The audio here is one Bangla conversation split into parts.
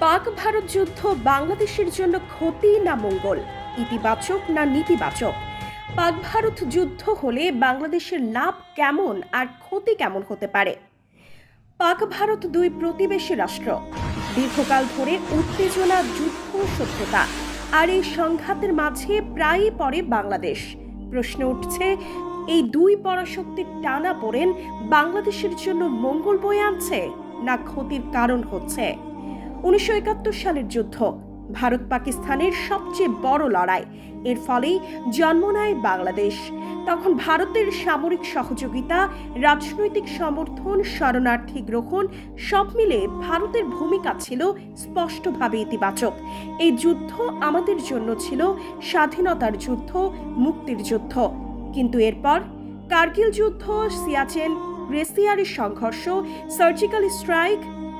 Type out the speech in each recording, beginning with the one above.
পাক ভারত যুদ্ধ বাংলাদেশের জন্য ক্ষতি না মঙ্গল? ইতিবাচক না নীতিবাচক? পাক ভারত যুদ্ধ হলে বাংলাদেশের লাভ কেমন আর ক্ষতি কেমন হতে পারে? পাক ভারত দুই প্রতিবেশী রাষ্ট্র। দীর্ঘকাল ধরে উত্তেজনা, যুদ্ধ, সত্যতা। আর এই সংঘাতের মাঝে প্রায়ই পড়ে বাংলাদেশ। প্রশ্ন উঠছে, এই দুই পরাশক্তির টানা পড়েন বাংলাদেশের জন্য মঙ্গল বয়ে আনছে না ক্ষতির কারণ হচ্ছে? উনিশশো একাত্তর সালের যুদ্ধ। ভারত পাকিস্তানের সবচেয়ে বড় লড়াই। এর ফলেই জন্ম নেয় বাংলাদেশ। তখন ভারতের সামরিক সহযোগিতা, রাজনৈতিক সমর্থন, শরণার্থী গ্রহণ সব মিলে ভারতের ভূমিকা ছিল স্পষ্টভাবে ইতিবাচক। এই যুদ্ধ আমাদের জন্য ছিল স্বাধীনতার যুদ্ধ, মুক্তির যুদ্ধ। কিন্তু এরপর কার্গিল যুদ্ধ, সিয়াচেন, গ্রেসিয়ারের সংঘর্ষ, সার্জিক্যাল স্ট্রাইক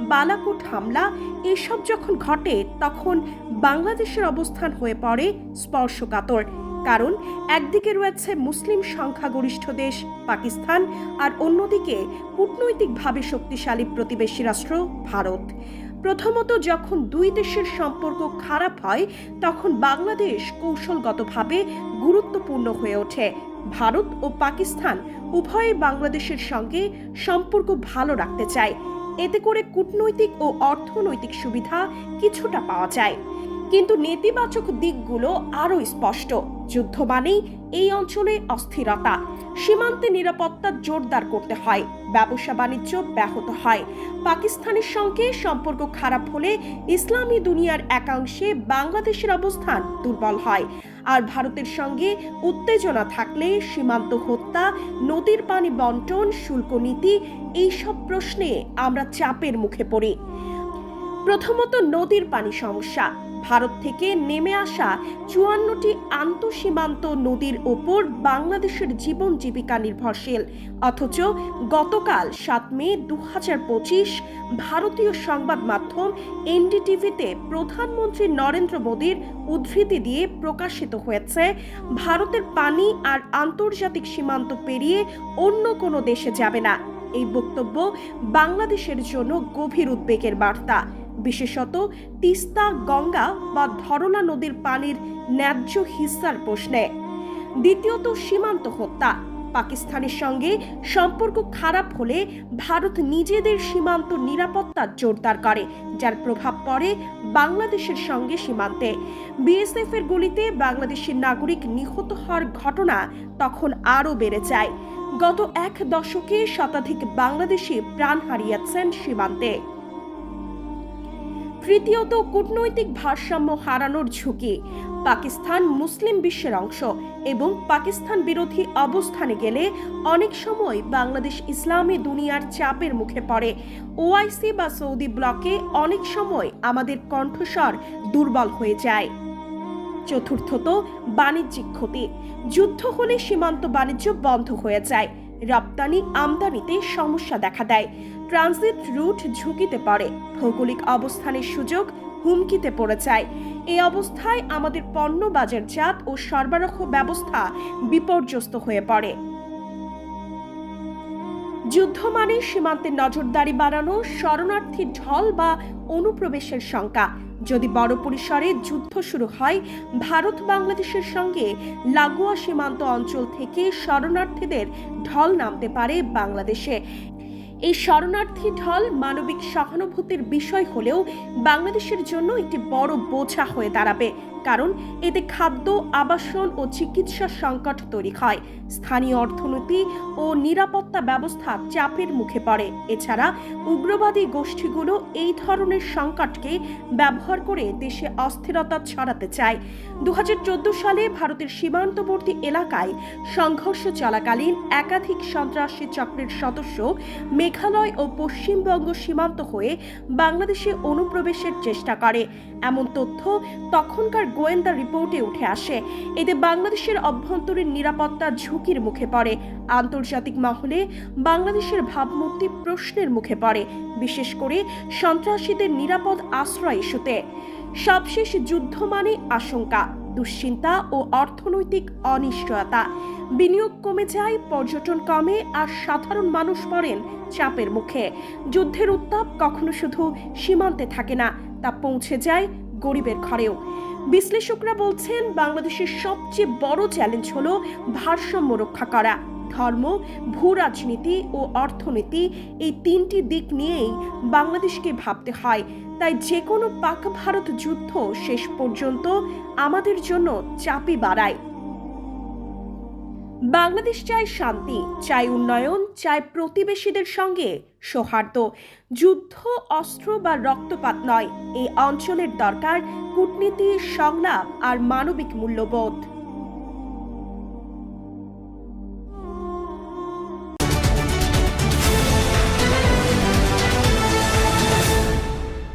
বালাকোট হামলা, এসব যখন ঘটে, তখন বাংলাদেশের অবস্থান হয়ে পড়ে স্পর্শকাতর। কারণ, একদিকে রয়েছে মুসলিম সংখ্যাগরিষ্ঠ দেশ, পাকিস্তান, আর অন্যদিকে কূটনৈতিকভাবে শক্তিশালী প্রতিবেশী রাষ্ট্র, ভারত। প্রথমত, যখন দুই দেশের সম্পর্ক খারাপ হয়, তখন বাংলাদেশ কৌশলগতভাবে গুরুত্বপূর্ণ হয়ে ওঠে। ভারত ও পাকিস্তান উভয়ে বাংলাদেশের সঙ্গে সম্পর্ক ভালো রাখতে চায়। এতে করে কূটনৈতিক ও অর্থনৈতিক সুবিধা কিছুটা পাওয়া যায়। কিন্তু নেতিবাচক দিকগুলো আরও স্পষ্ট। যুদ্ধ মানেই এই অঞ্চলে অস্থিরতা, সীমান্তে নিরাপত্তা জোরদার করতে হয়, ব্যবসা বাণিজ্য ব্যাহত হয়। পাকিস্তানের সঙ্গে সম্পর্ক খারাপ হলে ইসলামী দুনিয়ার একাংশে বাংলাদেশের অবস্থান দুর্বল হয়। আর ভারতের সঙ্গে উত্তেজনা থাকলে সীমান্ত হত্যা, নদীর পানি বন্টন, শুল্ক নীতি, এইসব প্রশ্নে আমরা চাপের মুখে পড়ি। প্রথমত নদীর পানি সমস্যা। ভারত থেকে নেমে আসা চুয়ান্নটি আন্তঃসীমান্ত নদীর ওপর বাংলাদেশের জীবন জীবিকা নির্ভরশীল। অথচ গতকাল সাত মে দু ভারতীয় সংবাদ মাধ্যম এনডিটিভিতে প্রধানমন্ত্রী নরেন্দ্র মোদীর উদ্ধৃতি দিয়ে প্রকাশিত হয়েছে, ভারতের পানি আর আন্তর্জাতিক সীমান্ত পেরিয়ে অন্য কোনো দেশে যাবে না। এই বক্তব্য বাংলাদেশের জন্য গভীর উদ্বেগের বার্তা। বিশেষত তিস্তা, গঙ্গা বা ধরলা নদীর পানির ন্যায্য হিস্সার প্রশ্নে। দ্বিতীয়ত সীমান্ত হত্যা। পাকিস্তানের সঙ্গে সম্পর্ক খারাপ হলে ভারত নিজেদের সীমান্ত নিরাপত্তা জোরদার করে, যার প্রভাব পড়ে বাংলাদেশের সঙ্গে সীমান্তে। বিএসএফ এর গুলিতে বাংলাদেশের নাগরিক নিহত হওয়ার ঘটনা তখন আরও বেড়ে যায়। গত এক দশকে শতাধিক বাংলাদেশি প্রাণ হারিয়েছেন সীমান্তে। তৃতীয়ত কূটনৈতিক ভারসাম্য হারানোর ঝুঁকি। পাকিস্তান মুসলিম বিশ্বের অংশ এবং পাকিস্তান বিরোধী অবস্থানে গেলে অনেক সময় বাংলাদেশ ইসলামী দুনিয়ার চাপের মুখে পড়ে। ওআইসি বা সৌদি ব্লকে অনেক সময় আমাদের কণ্ঠস্বর দুর্বল হয়ে যায়। চতুর্থত বাণিজ্যিক ক্ষতি। যুদ্ধ হলে সীমান্ত বাণিজ্য বন্ধ হয়ে যায়। রপ্তানি আমদানিতে সমস্যা দেখা দেয়। ট্রানজিট রুট ঝুঁকিতে পড়ে। ভৌগোলিক অবস্থানের সুযোগ হুমকিতে পড়ে যায়। এই অবস্থায় আমাদের পণ্য বাজারজাত ও সরবরাহ ব্যবস্থা বিপর্যস্ত হয়ে পড়ে। যুদ্ধ মানে সীমান্তে নজরদারি বাড়ানো শরণার্থী ঢল বা অনুপ্রবেশের শঙ্কা। যদি বড় পরিসরে যুদ্ধ শুরু হয়, ভারত বাংলাদেশের সঙ্গে লাগোয়া সীমান্ত অঞ্চল থেকে শরণার্থীদের ঢল নামতে পারে বাংলাদেশে। এই শরণার্থী ঢল মানবিক সহানুভূতির বিষয় হলেও বাংলাদেশের জন্য একটি বড় বোঝা হয়ে দাঁড়াবে। কারণ এতে খাদ্য, আবাসন ও চিকিৎসা সংকট তৈরি হয়। স্থানীয় অর্থনীতি ও নিরাপত্তা ব্যবস্থা চাপের মুখে পড়ে। এছাড়া উগ্রবাদী গোষ্ঠীগুলো এই ধরনের সংকটকে ব্যবহার করে দেশে অস্থিরতা ছড়াতে চায়। দু হাজার চোদ্দ সালে ভারতের সীমান্তবর্তী এলাকায় সংঘর্ষ চলাকালীন একাধিক সন্ত্রাসী চক্রের সদস্য মেঘালয় ও পশ্চিমবঙ্গ সীমান্ত হয়ে বাংলাদেশে অনুপ্রবেশের চেষ্টা করে। এমন তথ্য তখনকার গোয়েন্দা রিপোর্টে উঠে আসে, এতে বাংলাদেশের অভ্যন্তরীণ নিরাপত্তা ঝুঁকির মুখে পড়ে। আন্তর্জাতিক মহলে বাংলাদেশের ভাবমূর্তি প্রশ্নের মুখে পড়ে, বিশেষ করে সন্ত্রাসীদের নিরাপদ আশ্রয় ইস্যুতে। সবশেষ যুদ্ধ মানে আশঙ্কা, দুশ্চিন্তা ও অর্থনৈতিক অনিশ্চয়তা। বিনিয়োগ কমে যায়, পর্যটন কমে আর সাধারণ মানুষ পড়েন চাপের মুখে। যুদ্ধের উত্তাপ কখনো শুধু সীমান্তে থাকে না, তা পৌঁছে যায় গরিবের ঘরেও। বিশ্লেষকরা বলছেন, বাংলাদেশের সবচেয়ে বড় চ্যালেঞ্জ হল ভারসাম্য রক্ষা করা। ধর্ম, ভূ রাজনীতি ও অর্থনীতি এই তিনটি দিক নিয়েই বাংলাদেশকে ভাবতে হয়। তাই যে কোনো পাক ভারত যুদ্ধ শেষ পর্যন্ত আমাদের জন্য চাপি বাড়ায়। বাংলাদেশ চায় শান্তি, চায় উন্নয়ন, চায় প্রতিবেশীদের সঙ্গে সৌহার্দ যুদ্ধ, অস্ত্র বা রক্তপাত নয়, এই অঞ্চলের দরকার কূটনীতি, সংলাপ আর মানবিক মূল্যবোধ।